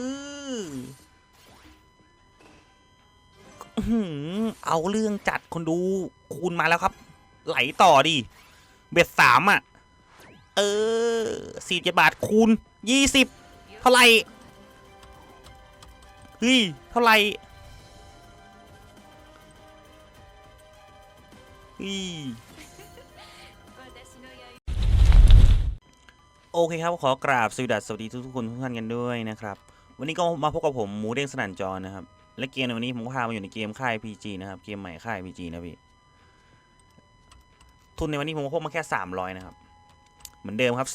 อืออเอาเรื่องจัดคนดูคูณมาแล้วครับ ไหลต่อดิ เบ็ดสามอะ เออสี่เจ็ดบาทคูณยี่สิบเท่าไหร่เฮ้ยเท่าไหร่เฮ้ยโอเคครับ ขอกราบสวัสดีสวัสดีทุกคนทุกท่านกันด้วยนะครับ วันนี้ก็มาพบกับผมหมูเด้งสนั่นจอนะครับ และเกมในวันนี้ผมก็พามาอยู่ในเกมค่าย PG นะครับ เกมใหม่ค่าย PG นะพี่ ทุนในวันนี้ผมก็พกมาแค่ 300 นะครับ เหมือนเดิมครับ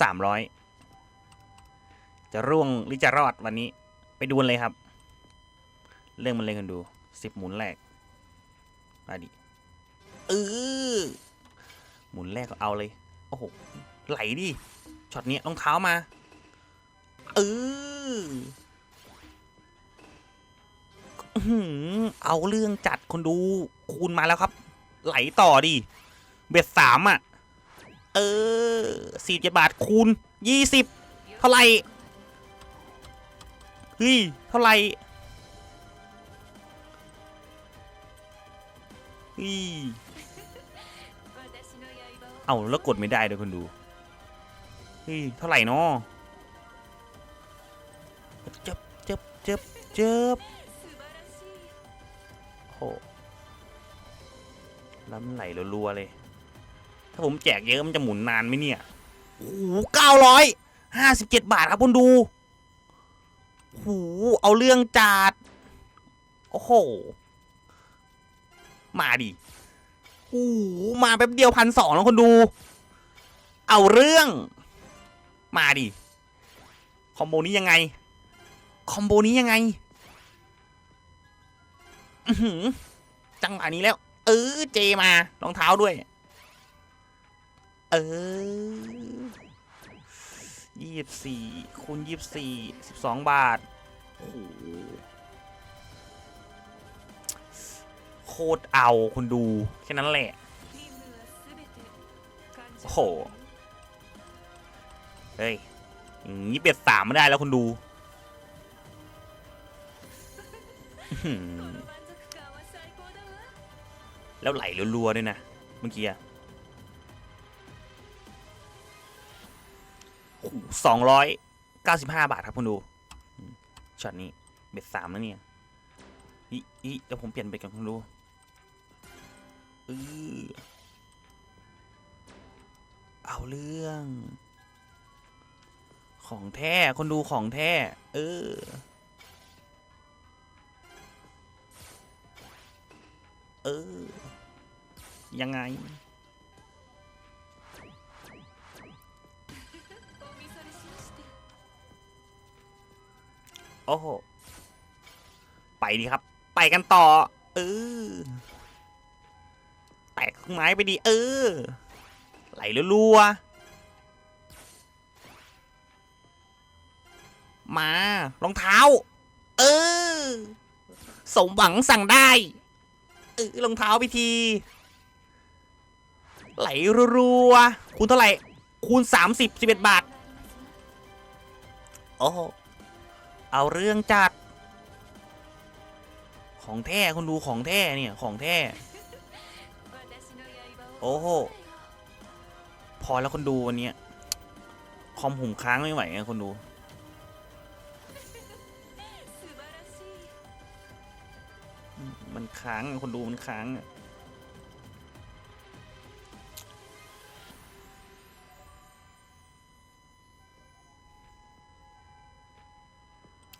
300 จะร่วงหรือจะรอดวันนี้ ไปดูเลยครับ เรื่องมันเลยกันดู 10 หมุนแรกมาดิเออหมุนแรกก็เอาเลย โอ้โห ไหลดิ ช็อตนี้รองเท้ามา เออ เอาเรื่องจัดคนดูคูณมาแล้วครับ ไหลต่อดิเบ็ดสามอะ เออสี่เจ็ดบาทคูณยี่สิบเท่าไหร่เฮ้ยเท่าไหร่เฮ้ยเอาแล้วกดไม่ได้ด้วยคนดูเฮ้ยเท่าไหร่นาะเจ็บเจ็บเจ็บเจ็บ แล้วมันไหลรัวๆเลย ถ้าผมแจกเยอะมันจะหมุนนานไหมเนี่ย โอ้โหเก้าร้อยห้าสิบเจ็ดบาทครับคุณดูโอ้โหเอาเรื่องจัด โอ้โห มาดิโอ้โหมาแป๊บเดียวพันสองแล้วคนดู เอาเรื่อง มาดิ คอมโบนี้ยังไง คอมโบนี้ยังไง อื้อหือจังหวะนี้แล้ว เออเจมารองเท้าด้วย เออยี่สิบสี่คูณยี่สิบสี่สิบสองบาทโอ้โหโคตรเอาคุณดู แค่นั้นแหละโอ้โหเฮ้ยอย่างนี้เบ็ดสามไม่ได้แล้วคุณดู แล้วไหลรัวๆด้วยนะ เมื่อกี้อะสองร้อยเก้าสิบห้าบาทครับคุณดูช็อตนี้เบ็ดสามแล้วเนี่ยอีอีเดี๋ยวผมเปลี่ยนเบ็ดกันคุณดูอือเอาเรื่อง ของแท้คนดูของแท้ เออ เออ ยังไง โอ้โห ไปดีครับ ไปกันต่อ เออ แตกไม้ไปดี เออ ไหลรัวๆ มารองเท้า เออ สมหวังสั่งได้ รองเท้าไปที ไหลรัวๆคูณเท่าไหร่ คูณสามสิบสิบเอ็ดบาท โอ้โหเอาเรื่องจัด ของแท้คุณดูของแท้เนี่ย ของแท้ โอ้โห พอแล้วคนดูวันเนี้ยคอมหุ่มค้างไม่ไหวไงคนดู มันค้างคนดูมันค้างอะ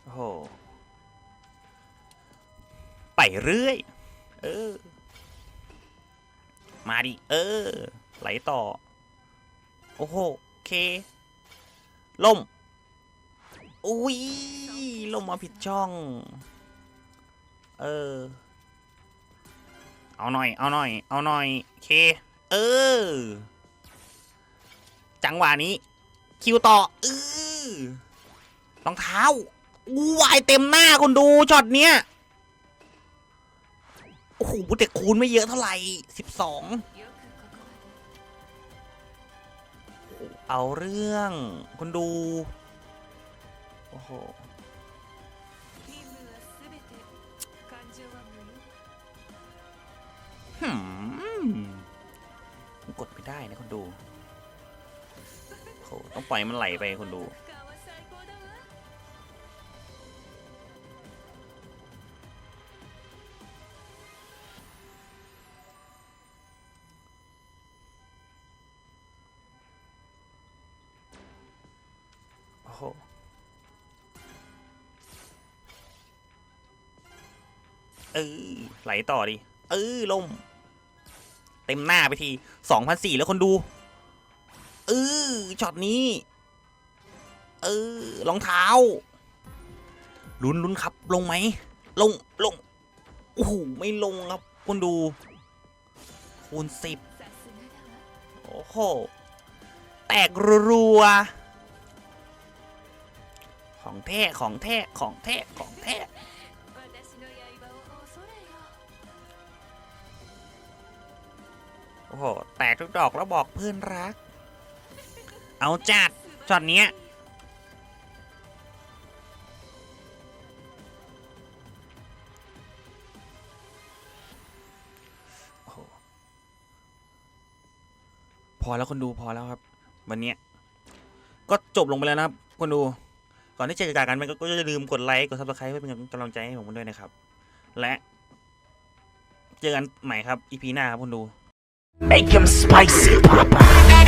โอ้โหไปเรื่อย เออ มาดิ เออ ไหลต่อ โอ้โหโอเคล่ม อุ้ยล่มมาผิดช่อง เออ เอาหน่อย เอาหน่อย เอาหน่อยเค เออ จังหวะนี้ คิวต่อเออรองเท้าอู้วายเต็มหน้าคุณดูช็อตเนี้ย โอ้โหแต่คูณไม่เยอะเท่าไหร่สิบสอง เอาเรื่องคุณดู โอ้โห กดไม่ได้นะคนดูโหต้องปล่อยมันไหลไปคนดู โอ้โหเออไหลต่อดิ เออลม ต็มหน้าไปทีสองพันสี่แล้วคนดูเออช็อตนี้ เออรองเท้า ลุ้นลุ้นครับ ลงไหม ลงลงโอ้โหไม่ลงครับคุณดู คูณสิบโอ้โห แตกรัวของแท้ของแท้ของแท้ของแท้ โอ้โห แตกทุกดอกแล้วบอกเพื่อนรัก เอาจัดช็อตเนี้ยพอแล้วคนดูพอแล้วครับ วันเนี้ยก็จบลงไปแล้วนะครับ คนดู ก่อนที่จะจากกันไปก็ก็อย่าลืมกดไลค์กดซับสไครต์เพื่อเป็นกำลังใจให้ผมด้วยนะครับ และ เจอกันใหม่ครับอีพีหน้าครับคนดู Make him spicy, Papa.